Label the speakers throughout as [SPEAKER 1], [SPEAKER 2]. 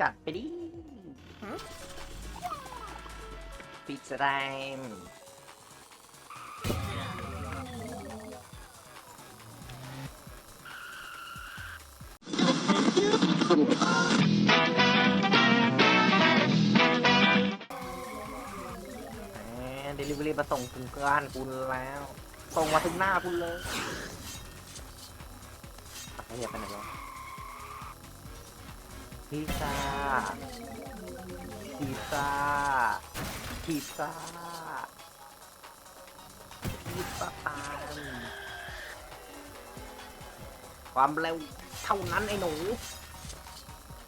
[SPEAKER 1] จัดไปดิปิดสไลม์เดลิเวอรี่มาส่งถึงบ้านคุณแล้ว ส่งมาถึงหน้าคุณเลยไม่อยากไปไหนแล้ว พิซซ่าพิซซ่าพิซซ่าพิซซ่าตามความเร็วเท่านั้นไอ้หนู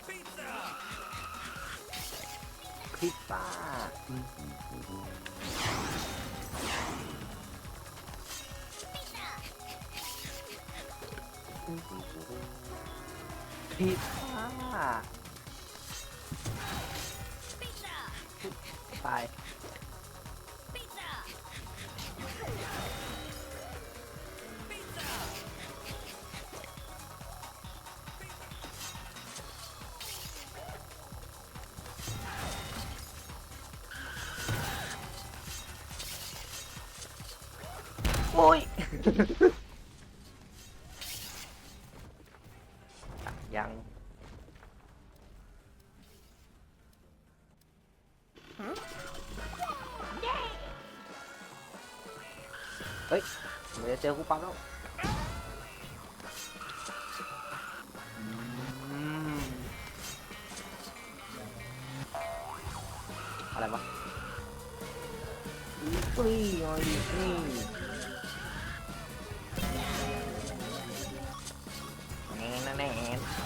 [SPEAKER 1] พิซซ่าพิซ ซ่าไปโอ้ย ปั๊มแล้วอะไรวะอีกนี่ไงอีกนี่แน่แน่แน่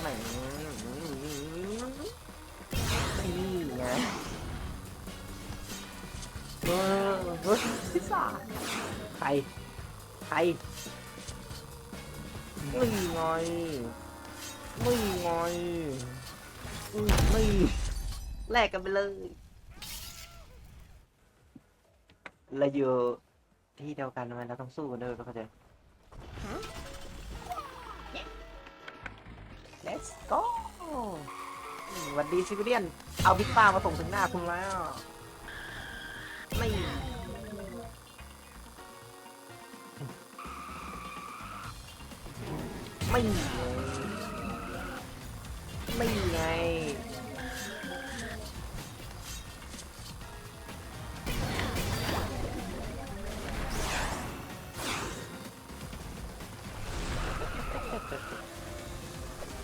[SPEAKER 1] แน่นี่ไงเออเฮ้ยพิซซ่าใคร ใครไม่ไงไม่ไงอืมไม่แลกกันไปเลยเราอยู่ที่เดียวกันทำไมเราต้องสู้กันด้วยก็เข้าใจ Let's go อืมหวันดีซิวิเลียน เอาพิซซ่ามาส่งถึงหน้าคุณแล้ว ไม่ไงไม่ไง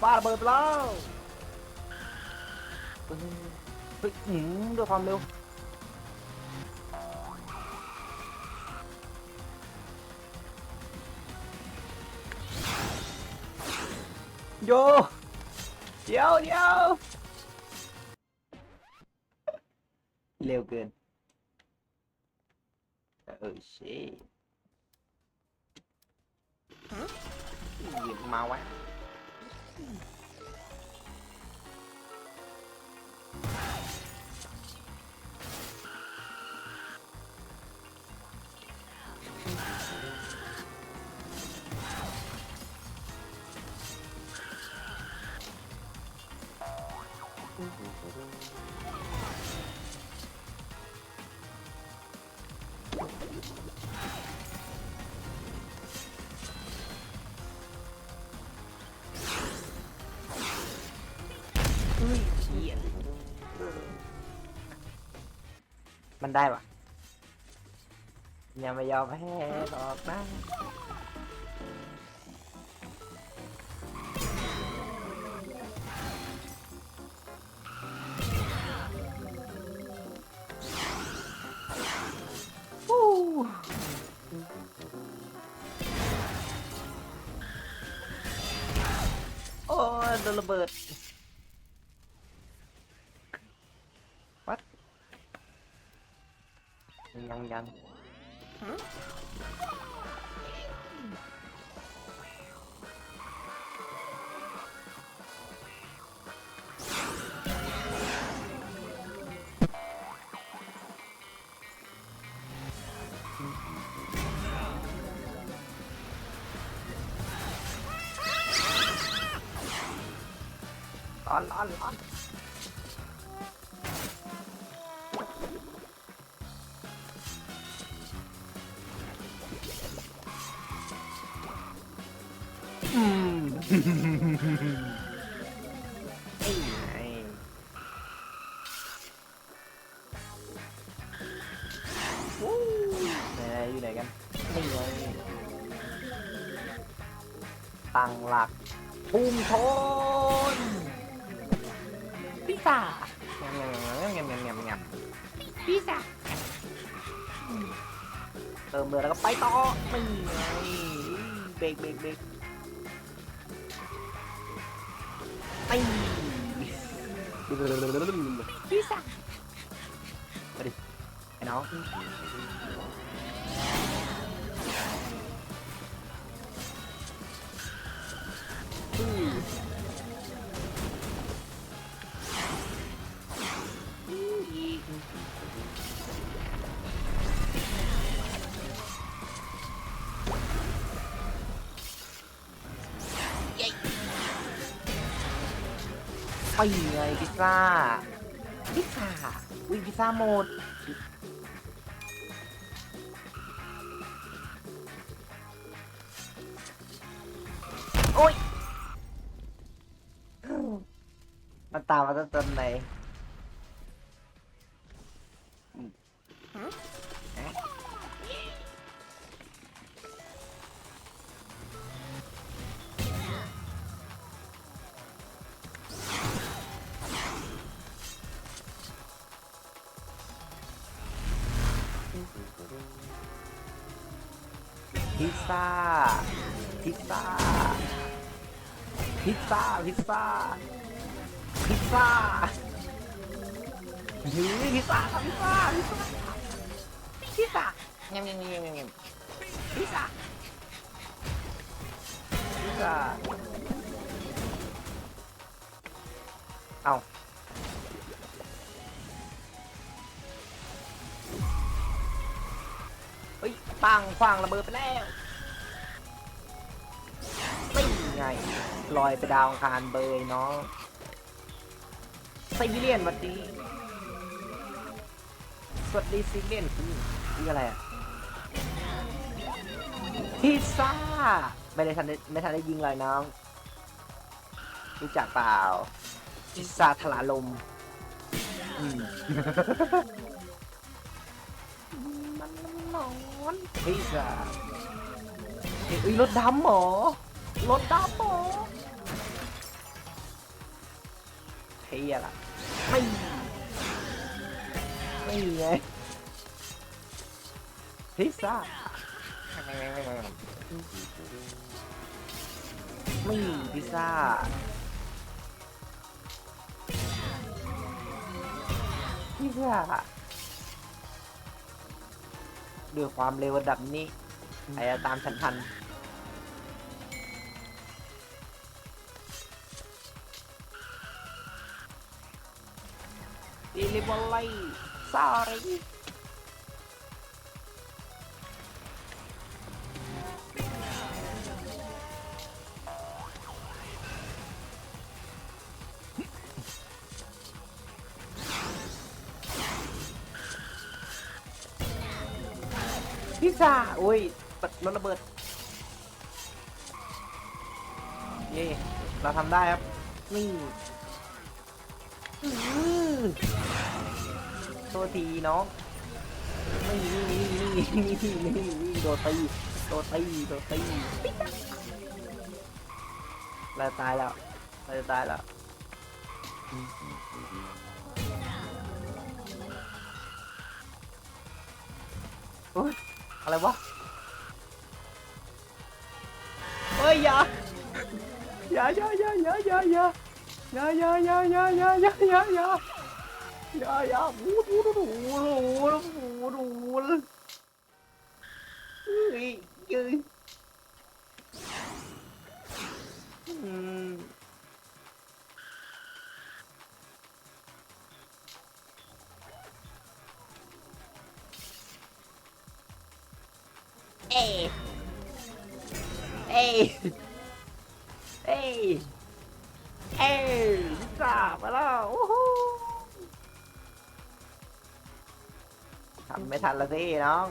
[SPEAKER 1] บ้าระเบิดไปแล้วเฮ้ยเฮ้ยอืมด้วยความเร็ว โยเดี๋ยวเดี๋ยวเร็วเกินเออชิหยิบมาวะ มันได้ปะย่าไม่ยอมแพ้หรอกนะโอ้ยโดนระเบิด 哪里哪 pizza pizza เติมเรือแล้วก็ไปต่อนี่ไงเบรกเบรกเบรกไปพี่สั่งไปดิไอ้น้อง ไปไงพิซซ่า พิซซ่าอุ้ยพิซซ่าหมดโอ้ยมันตามมาตั้งแต่ไหน พิซซ่า พิซซ่า พิซซ่า พิซซ่า พิซซ่าพิซซ่า พิซซ่า พิซซ่า พิซซ่างมงมงมงมพิซซ่า พิซซ่า เอาเฮ้ยปังฟังระเบิดไปแล้ว ไม่ไงลอยไปดาวังคารเบยน้องซบีเรียนสวัสดีสวัสดีซิเลียนคือคืออะไรอะพิซซ่าไม่ได้ทันได้ไม่ทันได้ยิงเลยน้องรู้จักเปล่าพิซซ่าทลาลมอืมมันนอนพิซซ่าเฮ้ยรถดำหรอ รถดำเหรอเทียละไม่ไม่ไงพิซซ่าไม่พิซซ่าพิซซ่าด้วยความเร็วระดับนี้ใครจะตามฉันทัน Delivery sorry พิซซ่าโอ้ยปิดรถระเบิด เย่เราทำได้ครับ นี่ โทษทีน้องไม่นี่นี่นี่นี่นี่นี่นี่โดนตีโดนตีโดนตีเราตายแล้วเราจะตายแล้วโอ๊ยอะไรวะเฮ้ยอย่าอย่าอย่าอย่าอย่าอย่า อย่าอย่าอย่าอย่าอย่าอย่าอย่ เฮ้ยเฮ้ยอืมเอ้ยเอ้ยเอ้ยเอ้ยพิซซ่ามาแล้วโอ้โหทำไม่ทันละสิน้อง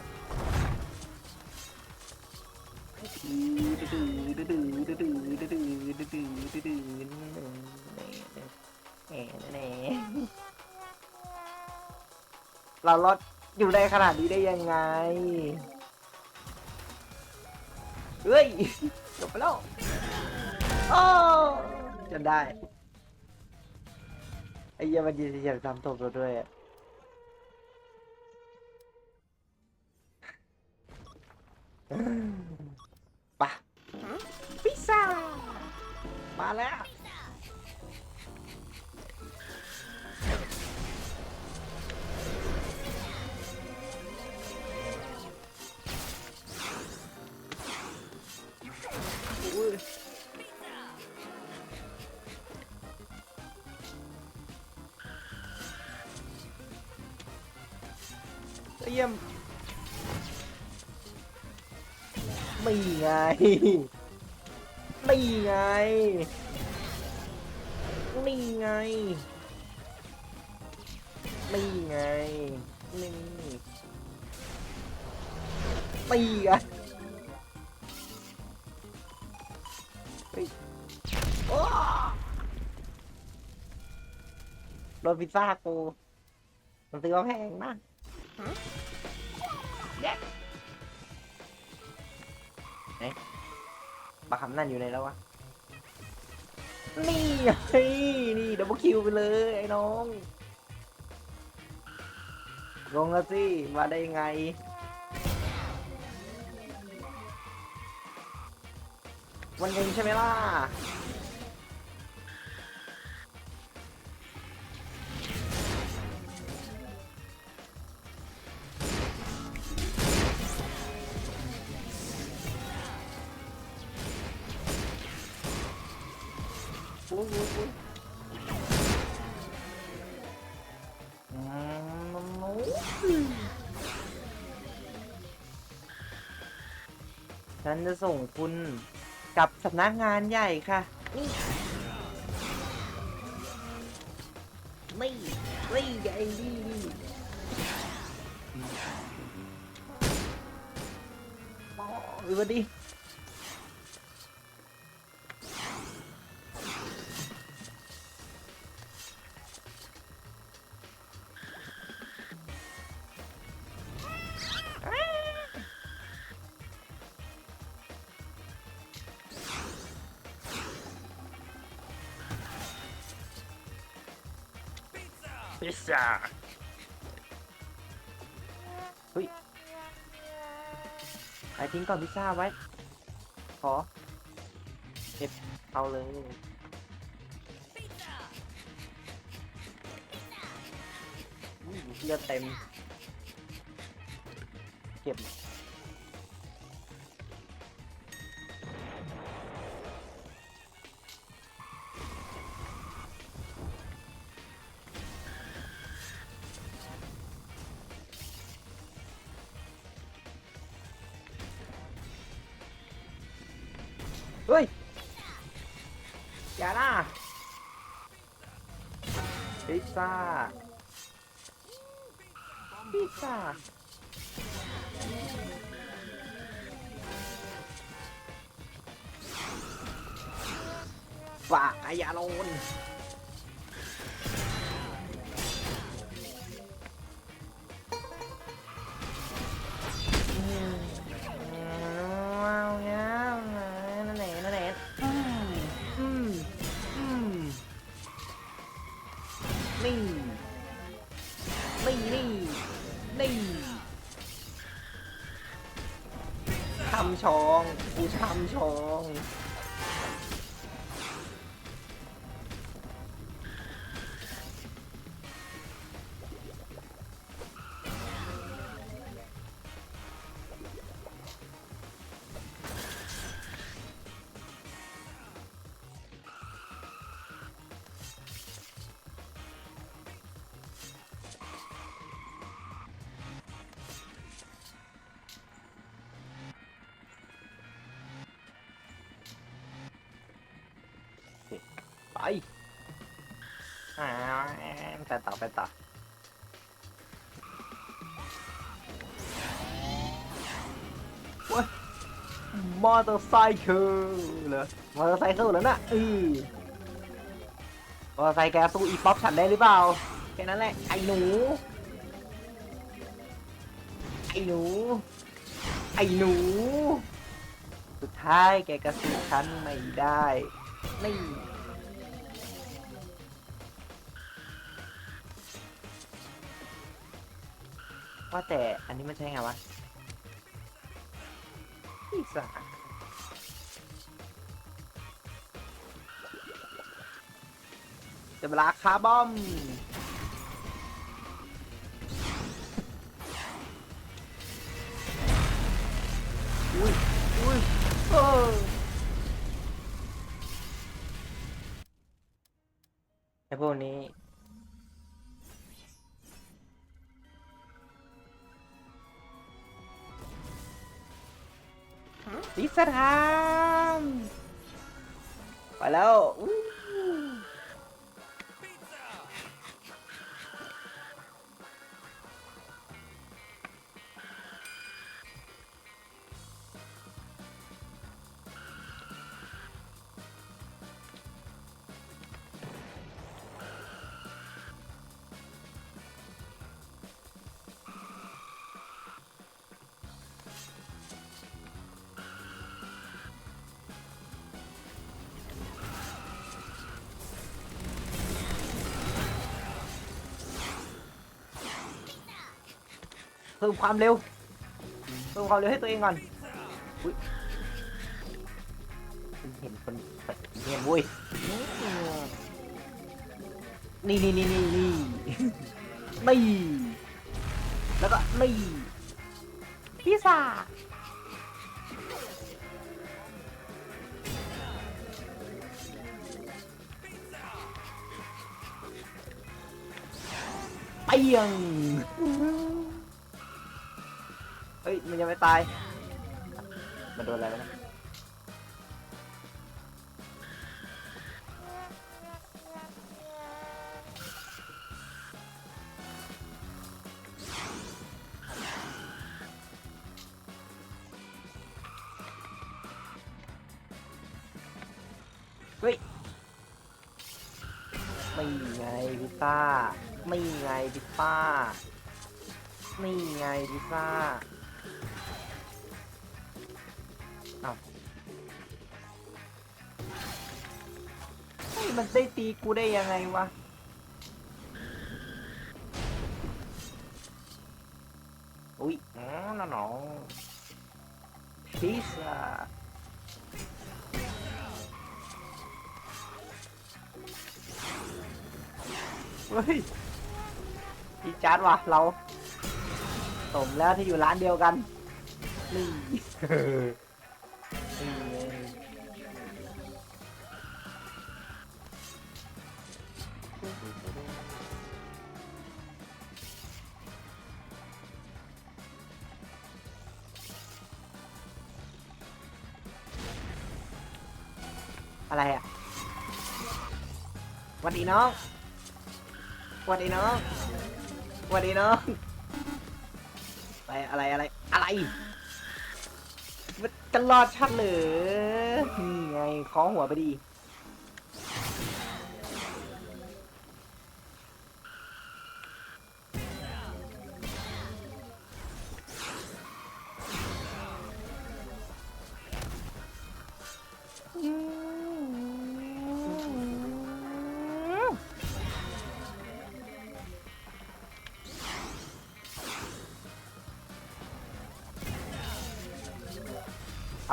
[SPEAKER 1] เราลดอยู่ได้ขนาดนี้ได้ยังไง เฮ้ยจบไปแล้วโอ้ จนได้ ไอ้เหี้ยมันยืนอยากทำตกเราด้วยอะ เยี่ยมไม่ไงไม่ไงไม่ไงไม่ไงนี่ไม่ไงโอ้โดนพิซซ่ากูมันซื้อมาแพงนะ เด็ดไหนปลาคำนั่นอยู่ไหนแล้ววะ นี่ไงนี่ดับเบิลคิวไปเลยไอ้น้องงงละสิ มาได้ยังไง วันเองใช่ไหมล่ะ จะส่งคุณกลับสำนักงานใหญ่ค่ะ นี่ไม่ใหญ่ดีอ๋อเออดิ จ้าเฮ้ยไอทิ้งก่อนพิซซ่าไว้ ขอเก็บเอาเลยอุ้ยเลือดเต็ม เก็บ ซ่าพิซซ่าฝากอายาโลน กู ไปต่อไปต่อโอ้ยมอเตอร์ไซค์เหรอมอเตอร์ไซค์แล้วน่ะอือมอเตอร์ไซค์แกสู้อีป๊อปฉันได้หรือเปล่า แค่นั้นแหละ ไอ้หนู ไอ้หนู ไอ้หนู สุดท้ายแกก็สู้ฉันไม่ได้ นี่ ว่าแต่อันนี้มันใช่ไงวะอีสานจะเวลาคาร์บอมอุ้ยอุ้ยเออไอพวกนี้ ลิสถามไปแล้วอู้ เพิ่มความเร็ว เพิ่มความเร็วให้ตัวเองก่อนอุ๊ยเห็นคนเห็นเว้ยนี่นี่นี่นี่นี่นี่แล้วก็นี่พิซซ่าเปียง เฮ้ยมันยังไม่ตาย มันโดนอะไรวะเนี่ยเฮ้ย ไม่ไงพิซซ่า ไม่ไงพิซซ่า ไม่ไงพิซซ่า ตีกูได้ยังไงวะ อุ้ยอ๋อน้องน้องพิซซ่าเฮ้ยพี่จาร์ดว่ะเราสมแล้วที่อยู่ร้านเดียวกันนี่ วัสดีน้องสวัสดีน้องสวัสดีน้องอะไรอะไรอะไรอะไรมันจะรอดชัดเหรือนี่ไงคอหัวไปดี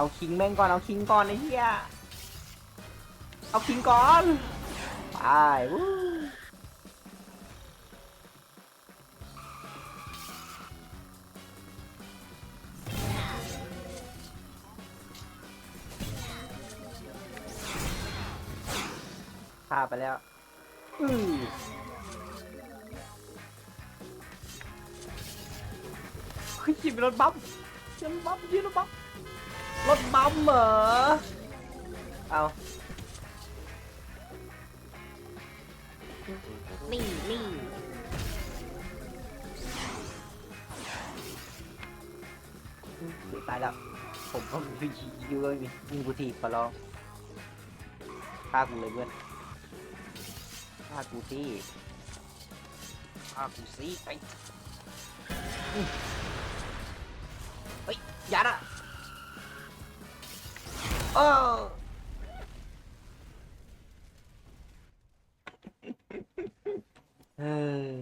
[SPEAKER 1] เอาคิงแม่งก่อนเอาคิงก่อนไอ้เหี้ยเอาคิงก่อนไปวู้ฆ่าไปแล้วอือเฮ้ยยิงเป็นรถบัมยิงรถบัมยิงรถบัม รถบัมเหรอเอานี่นี่ตายแล้ว ผมก็มียูก็มีมีกูทีบขอร้องฆ่ากูเลยเพื่อนฆ่ากูที่ฆ่ากูสิไปเฮ้ยยัดอะ อ้เออ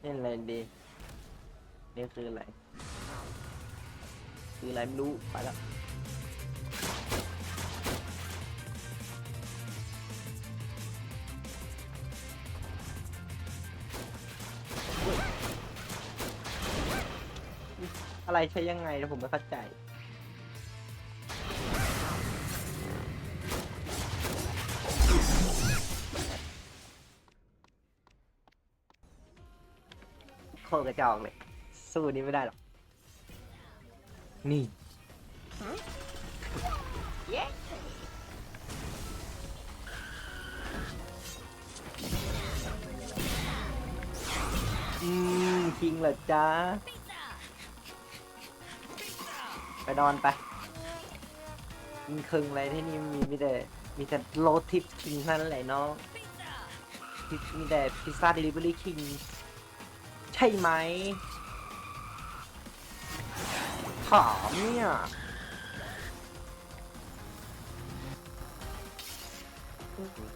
[SPEAKER 1] เล่นอะไรดีนี่คืออะไร คืออะไรไม่รู้ อะไรใช้ยังไงนะผมไม่เข้าใจ โคตรกระจอกเลย สู้นี้ไม่ได้หรอก นี่ อืม คิงเหรอจ๊ะ ไปนอนไปกินครึ่งอะไรที่นี่มีมีแต่มีแต่โลทิปคิงนั่นแหละเนาะมีแต่พิซซ่าเดลิเวอรี่คิงใช่ไหมถามเนี่ยโ